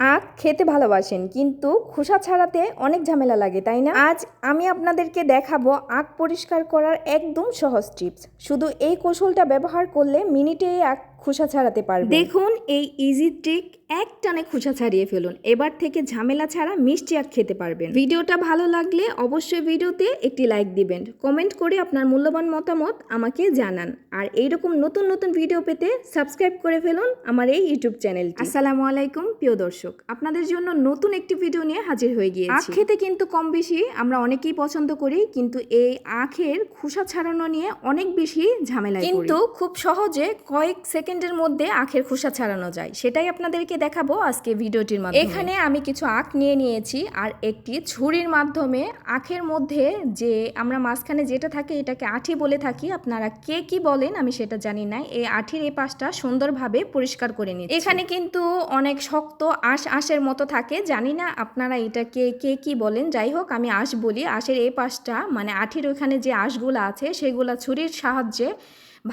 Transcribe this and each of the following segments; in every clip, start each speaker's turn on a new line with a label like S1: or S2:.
S1: আখ খেতে ভালোবাসেন, কিন্তু খোসা ছাড়াতে অনেক ঝামেলা লাগে, তাই না? আজ আমি আপনাদেরকে দেখাবো আখ পরিষ্কার করার একদম সহজ টিপস শুধু এই কৌশলটা ব্যবহার করলে মিনিটেই আখ খোসা ছাড়াতে পারবে দেখুন এই ইজি ট্রিক এক টানে খোসা ছাড়িয়ে ফেলুন। এবার থেকে ঝামেলা ছাড়া মিষ্টি আখ খেতে পারবেন। ভিডিওটা ভালো লাগলে অবশ্যই ভিডিওতে একটি লাইক দিবেন। কমেন্ট করে আপনার মূল্যবান মতামত আমাকে জানান। আর এইরকম নতুন নতুন ভিডিও পেতে সাবস্ক্রাইব করে ফেলুন আমার এই ইউটিউব চ্যানেল আসসালামু আলাইকুম প্রিয় দর্শক। আপনাদের জন্য নতুন একটি ভিডিও নিয়ে হাজির হয়ে গিয়ে আখ খেতে কিন্তু কম বেশি আমরা অনেকেই পছন্দ করি কিন্তু এই আখের খোসা ছাড়ানো নিয়ে অনেক বেশি ঝামেলা কিন্তু খুব সহজে কয়েক সেকেন্ডের মধ্যে আখের খোসা ছাড়ানো যায়। সেটাই আপনাদেরকে দেখাবো আজকে ভিডিওটির মাধ্যমে। এখানে আমি কিছু আখ নিয়ে নিয়েছি আর একটি ছুরির মাধ্যমে। আখের মধ্যে যে আমরা মাঝখানে যেটা থাকে এটাকে আঠি বলে থাকি। আপনারা কে কি বলেন আমি সেটা জানি না। এই আঠির এই পাশটা সুন্দরভাবে পরিষ্কার করে নিই এখানে কিন্তু অনেক শক্ত আঁশ আঁশের মতো থাকে। জানি না আপনারা এটাকে কে কি বলেন। যাই হোক আমি আঁশ বলি। আঁশের এই পাশটা মানে আঠির ওখানে যে আঁশগুলো আছে সেগুলো ছুরির সাহায্যে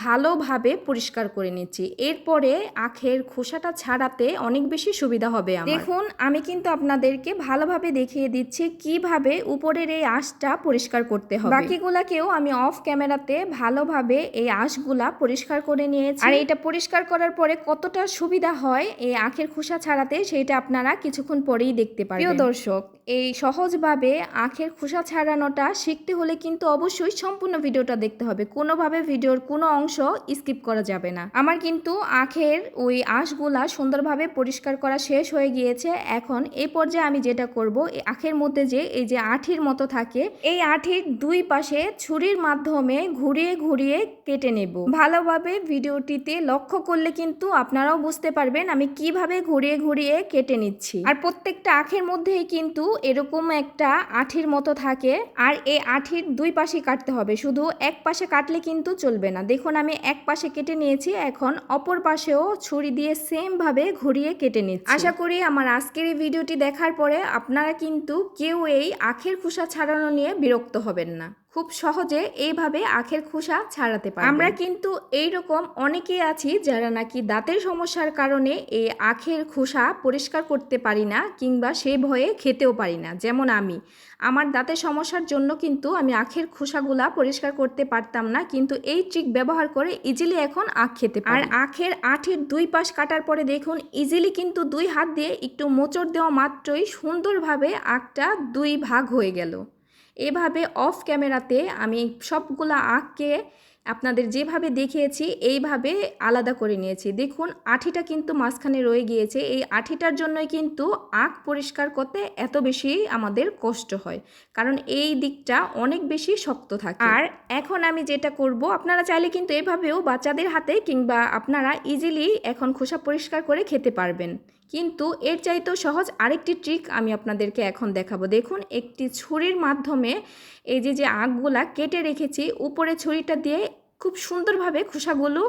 S1: ভালোভাবে পরিষ্কার করে নিচ্ছি। এরপরে আখের খোসাটা ছাড়াতে অনেক বেশি সুবিধা হবে দেখুন আমি কিন্তু আপনাদেরকে ভালোভাবে দেখিয়ে দিচ্ছি কীভাবে উপরের এই আঁশটা পরিষ্কার করতে হবে। বাকিগুলাকেও আমি অফ ক্যামেরাতে ভালোভাবে এই আঁশগুলা পরিষ্কার করে নিয়েছি। আর এটা পরিষ্কার করার পরে কতটা সুবিধা হয় এই আখের খোসা ছাড়াতে সেটা আপনারা কিছুক্ষণ পরেই দেখতে পারেন প্রিয় দর্শক এই সহজভাবে আখের খোসা ছাড়ানোটা শিখতে হলে কিন্তু অবশ্যই সম্পূর্ণ ভিডিওটা দেখতে হবে। কোনোভাবে ভিডিওর কোনো অংশ স্কিপ করা যাবে না। আমার কিন্তু আখের ওই আঁশগুলা সুন্দরভাবে পরিষ্কার করা শেষ হয়ে গিয়েছে। এখন এই পর্যায়ে আমি যেটা করব এই আখের মধ্যে যে এই যে আঠির মতো থাকে, এই আঠির দুই পাশে ছুরির মাধ্যমে ঘুরিয়ে ঘুরিয়ে কেটে নেব। ভালোভাবে ভিডিওটিতে লক্ষ্য করলে কিন্তু আপনারাও বুঝতে পারবেন আমি কীভাবে ঘুরিয়ে ঘুরিয়ে কেটে নিচ্ছি। আর প্রত্যেকটা আখের মধ্যেই কিন্তু এরকম একটা আঠির মতো থাকে আর এই আঠির দুই পাশে কাটতে হবে। শুধু এক পাশে কাটলে কিন্তু চলবে না। দেখুন, আমি এক পাশে কেটে নিয়েছি, এখন অপর পাশেও ছুরি দিয়ে সেমভাবে ঘুরিয়ে কেটে নিচ্ছি। আশা করি আমার আজকের এই ভিডিওটি দেখার পরে আপনারা কিন্তু কেউ এই আখের খোসা ছাড়ানো নিয়ে বিরক্ত হবেন না। খুব সহজে এইভাবে আখের খোসা ছাড়াতে পারি আমরা কিন্তু এই রকম অনেকেই আছি যারা নাকি দাঁতের সমস্যার কারণে এই আখের খোসা পরিষ্কার করতে পারি না কিংবা সে ভয়ে খেতেও পারি না। যেমন আমি। আমার দাঁতের সমস্যার জন্য কিন্তু আমি আখের খোসাগুলা পরিষ্কার করতে পারতাম না কিন্তু এই ট্রিক ব্যবহার করে ইজিলি এখন আখ খেতে পারি। আর আখের আঠের দুই পাশ কাটার পরে দেখুন ইজিলি কিন্তু দুই হাত দিয়ে একটু মোচড় দেওয়া মাত্রই সুন্দরভাবে আখটা দুই ভাগ হয়ে গেল। এভাবে অফ ক্যামেরাতে আমি সবগুলো আঁককে আপনাদের যেভাবে দেখিয়েছি, এইভাবে আলাদা করে নিয়েছি। দেখুন, আঠিটা কিন্তু মাঝখানে রয়ে গিয়েছে। এই আঠিটার জন্যই কিন্তু আখ পরিষ্কার করতে এত বেশি আমাদের কষ্ট হয়। কারণ এই দিকটা অনেক বেশি শক্ত থাকে। আর এখন আমি যেটা করব, আপনারা চাইলে কিন্তু এভাবেও বাচ্চাদের হাতে কিংবা আপনারা ইজিলি এখন খোসা পরিষ্কার করে খেতে পারবেন। কিন্তু এর চাইতেও সহজ আরেকটি ট্রিক আমি আপনাদেরকে এখন দেখাবো। দেখুন, একটি ছুরির মাধ্যমে এই যে যে আঁকগুলা কেটে রেখেছি, উপরে ছুরিটা দিয়ে খুব সুন্দরভাবে খোসাগুলো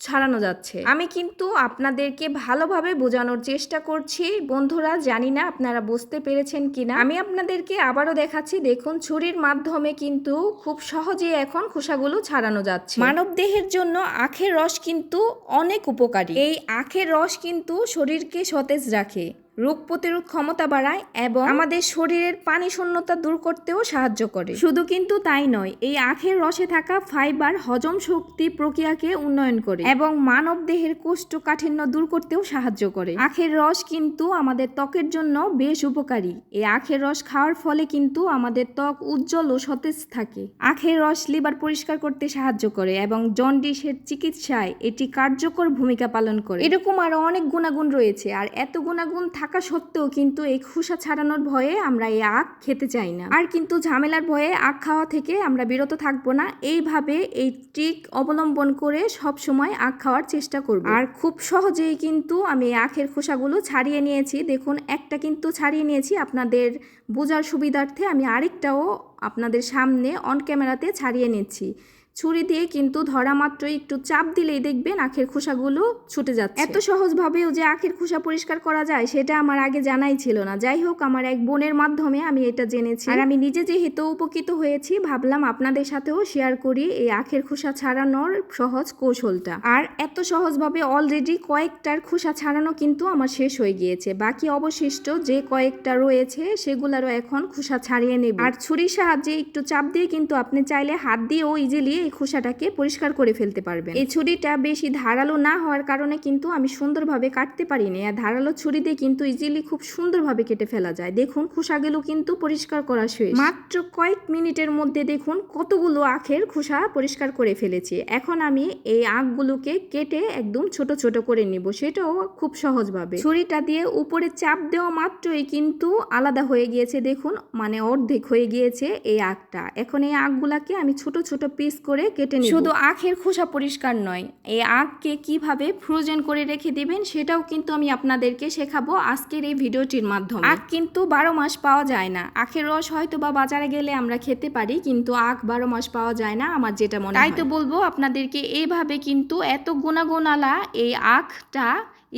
S1: ছাড়ানো যাচ্ছে। আমি কিন্তু আপনাদেরকে ভালোভাবে বোঝানোর চেষ্টা করছি। বন্ধুরা, জানি না আপনারা বুঝতে পেরেছেন কিনা। আমি আপনাদেরকে আবারও দেখাচ্ছি, দেখুন, ছুরির মাধ্যমে কিন্তু খুব সহজেই এখন খোসাগুলো ছাড়ানো যাচ্ছে। মানব দেহের জন্য আখের রস কিন্তু অনেক উপকারী। এই আখের রস কিন্তু শরীরকে সতেজ রাখে। রোগ প্রতিরোধ ক্ষমতা বাড়ায় এবং আমাদের শরীরের পানি শূন্যতা দূর করতেও সাহায্য করে। শুধু কিন্তু তাই নয়, এই আখের রসে থাকা ফাইবার হজম শক্তি প্রক্রিয়াকে উন্নয়ন করে এবং মানব দেহের কোষ্ঠকাঠিন্য দূর করতেও সাহায্য করে। আখের রস কিন্তু আমাদের ত্বকের জন্য বেশ উপকারী। এই আখের রস খাওয়ার ফলে কিন্তু আমাদের ত্বক উজ্জ্বল ও সতেজ থাকে। আখের রস লিভার পরিষ্কার করতে সাহায্য করে এবং জন্ডিসের চিকিৎসায় এটি কার্যকর ভূমিকা পালন করে। এরকম আরও অনেক গুণাগুণ রয়েছে, আর এত গুণাগুণ থাকা সত্ত্বেও কিন্তু এই খোসা ছাড়ানোর ভয়ে আমরা এই আখ খেতে চাই না। আর কিন্তু ঝামেলার ভয়ে আখ খাওয়া থেকে আমরা বিরত থাকব না। এইভাবে এই ট্রিক অবলম্বন করে সব সময় আখ খাওয়ার চেষ্টা করব। আর খুব সহজেই কিন্তু আমি আখের খোসাগুলো ছাড়িয়ে নিয়েছি। দেখুন, একটা কিন্তু ছাড়িয়ে নিয়েছি। আপনাদের বোঝার সুবিধার্থে আমি আরেকটাও আপনাদের সামনে অন ক্যামেরাতে ছাড়িয়ে নিচ্ছি। ছুরি দিয়ে কিন্তু ধরা মাত্রই একটু চাপ দিলেই দেখবেন আখের খোসাগুলো ছুটে যাচ্ছে। এত সহজভাবেও যে আখের খোসা পরিষ্কার করা যায় সেটা আমার আগে জানাই ছিল না। যাই হোক আমার এক বোনের মাধ্যমে আমি এটা জেনেছি। আর আমি নিজে যেহেতু উপকৃত হয়েছি ভাবলাম আপনাদের সাথেও শেয়ার করি এই আখের খোসা ছাড়ানোর সহজ কৌশলটা। আর এত সহজভাবে অলরেডি কয়েকটার খোসা ছাড়ানো কিন্তু আমার শেষ হয়ে গিয়েছে। বাকি অবশিষ্ট যে কয়েকটা রয়েছে সেগুলোরও এখন খোসা ছাড়িয়ে নেব। আর ছুরির সাহায্যে একটু চাপ দিয়ে কিন্তু আপনি চাইলে হাত দিয়েও ইজিলি এই খোসাটাকে পরিষ্কার করে ফেলতে পারবেন। এই ছুরিটা বেশি ধারালো না হওয়ার কারণে কিন্তু আমি সুন্দরভাবে কাটতে পারিনি। আর ধারালো ছুরি দিয়ে কিন্তু ইজিলি খুব সুন্দরভাবে কেটে ফেলা যায়। দেখুন, খোসাগুলো কিন্তু পরিষ্কার করা শেষ। মাত্র কয়েক মিনিটের মধ্যে দেখুন কতগুলো আখের খোসা পরিষ্কার করে ফেলেছি। এখন আমি এই আখগুলোকে কেটে একদম ছোট ছোট করে নিব। সেটাও খুব সহজভাবে। ছুরিটা দিয়ে উপরে চাপ দেওয়া মাত্রই কিন্তু আলাদা হয়ে গিয়েছে। দেখুন মানে অর্ধেক হয়ে গিয়েছে এই আখটা। এখন এই আখগুলাকে আমি ছোট ছোট পিস করে কেটে নিব। শুধু আখের খোসা পরিষ্কার নয় এই আখকে কীভাবে ফ্রোজেন করে রেখে দিবেন সেটাও কিন্তু আমি আপনাদেরকে শেখাবো আজকের এই ভিডিওটির মাধ্যমে। আখ কিন্তু বারো মাস পাওয়া যায় না। আখের রস হয়তো বা বাজারে গেলে আমরা খেতে পারি কিন্তু আখ বারো মাস পাওয়া যায় না আমার যেটা মনে তাই তো বলব আপনাদেরকে এইভাবে কিন্তু এত গুণাগুণালা এই আখটা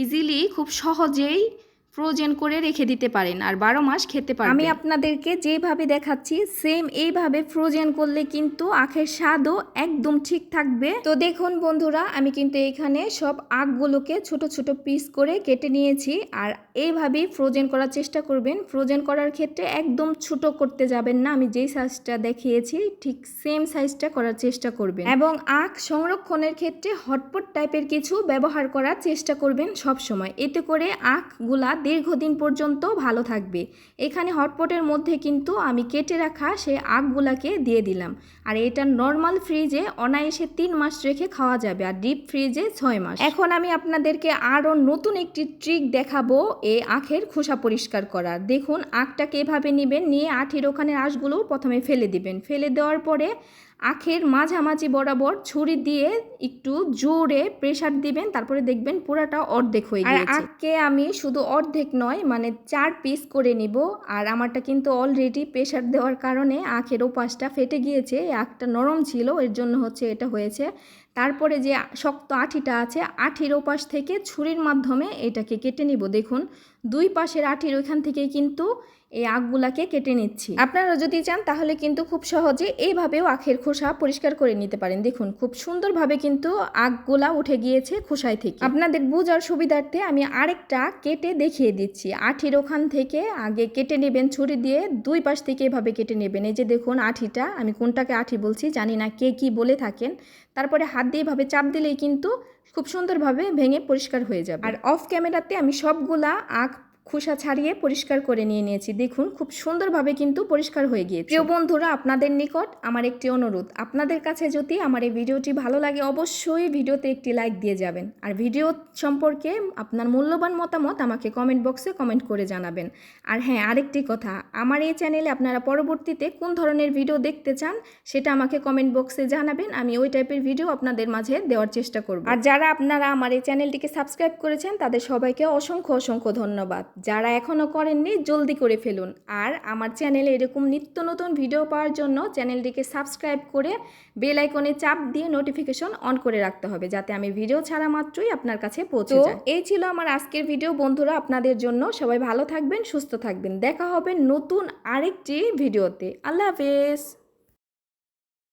S1: ইজিলি খুব সহজেই ফ্রোজেন করে রেখে দিতে পারেন আর বারো মাস খেতে পারেন আমি আপনাদেরকে যেভাবে দেখাচ্ছি সেম এইভাবে ফ্রোজেন করলে কিন্তু আখের স্বাদও একদম ঠিক থাকবে। তো দেখুন বন্ধুরা, আমি কিন্তু এখানে সব আখগুলোকে ছোট ছোট পিস করে কেটে নিয়েছি আর এইভাবেই ফ্রোজেন করার চেষ্টা করবেন। ফ্রোজেন করার ক্ষেত্রে একদম ছোট করতে যাবেন না, আমি যেই সাইজটা দেখিয়েছি, ঠিক সেম সাইজটা করার চেষ্টা করবেন। এবং আখ সংরক্ষণের ক্ষেত্রে হটপট টাইপের কিছু ব্যবহার করার চেষ্টা করবেন সব সময় এতে করে আখগুলা দীর্ঘদিন পর্যন্ত ভালো থাকবে। এখানে হটপটের মধ্যে কিন্তু আমি কেটে রাখা সে আখগুলাকে দিয়ে দিলাম। আর এটা নর্মাল ফ্রিজে অনায়াসে তিন মাস রেখে খাওয়া যাবে আর ডিপ ফ্রিজে ছয় মাস। এখন আমি আপনাদেরকে আরও নতুন একটি ট্রিক দেখাবো এই আখের খোসা পরিষ্কার করার। দেখুন, আখটাকে এভাবে নেবেন, নিয়ে আঠির ওখানে আঁশগুলো প্রথমে ফেলে দিবেন। ফেলে দেওয়ার পরে আখের মাঝামাঝি বরাবর ছুরি দিয়ে একটু জোরে প্রেশার দিবেন তারপরে দেখবেন পুরাটা অর্ধেক হয়ে গিয়েছে। আখকে আমি শুধু অর্ধেক নয় মানে চার পিস করে নিব। আর আমারটা কিন্তু অলরেডি প্রেশার দেওয়ার কারণে আখের ওপাশটা ফেটে গিয়েছে আখটা নরম ছিল এর জন্য হচ্ছে এটা হয়েছে। তারপরে যে শক্ত আঠিটা আছে আঠির ওপাশ থেকে ছুরির মাধ্যমে এটাকে কেটে নিব দেখুন। দুই পাশের আঠির ওইখান থেকে কিন্তু এই আখগুলাকে কেটে নিচ্ছি। আপনারা যদি চান তাহলে কিন্তু খুব সহজে এইভাবেও আখের খোসা পরিষ্কার করে নিতে পারেন। দেখুন, খুব সুন্দরভাবে কিন্তু আখগুলা উঠে গিয়েছে খোসায় থেকে। আপনাদের বোঝার সুবিধার্থে আমি আরেকটা কেটে দেখিয়ে দিচ্ছি। আঠির ওখান থেকে আগে কেটে নেবেন, ছুরি দিয়ে দুই পাশ থেকে এভাবে কেটে নেবেন। এই যে দেখুন আঠিটা, আমি কোনটাকে আঠি বলছি জানি না কে কি বলে থাকেন। তারপরে হাত দিয়ে এভাবে চাপ দিলেই কিন্তু খুব সুন্দরভাবে ভেঙে পরিষ্কার হয়ে যাবে। আর অফ ক্যামেরাতে আমি সবগুলা আখ খোসা ছাড়িয়ে পরিষ্কার করে নিয়ে নিয়েছি। দেখুন, খুব সুন্দরভাবে কিন্তু পরিষ্কার হয়ে গিয়েছে। প্রিয় বন্ধুরা, আপনাদের নিকট আমার একটি অনুরোধ। আপনাদের কাছে যদি আমার এই ভিডিওটি ভালো লাগে, অবশ্যই ভিডিওতে একটি লাইক দিয়ে যাবেন। আর ভিডিও সম্পর্কে আপনার মূল্যবান মতামত আমাকে কমেন্ট বক্সে কমেন্ট করে জানাবেন। আর হ্যাঁ আরেকটি কথা, আমার এই চ্যানেলে আপনারা পরবর্তীতে কোন ধরনের ভিডিও দেখতে চান, সেটা আমাকে কমেন্ট বক্সে জানাবেন। আমি ওই টাইপের ভিডিও আপনাদের মাঝে দেওয়ার চেষ্টা করব। আর যারা আপনারা আমার এই চ্যানেলটিকে সাবস্ক্রাইব করেছেন, তাদের সবাইকে অসংখ্য অসংখ্য ধন্যবাদ। যারা এখনও করেননি জলদি করে ফেলুন। আর আমার চ্যানেলে এরকম নিত্য নতুন ভিডিও পাওয়ার জন্য চ্যানেলটিকে সাবস্ক্রাইব করে বেল আইকনে চাপ দিয়ে নোটিফিকেশন অন করে রাখতে হবে যাতে আমি ভিডিও ছাড়া মাত্রই আপনার কাছে পৌঁছে যায়। এই ছিল আমার আজকের ভিডিও বন্ধুরা আপনাদের জন্য। সবাই ভালো থাকবেন সুস্থ থাকবেন। দেখা হবে নতুন আরেকটি ভিডিওতে। আল্লাহ হাফেজ।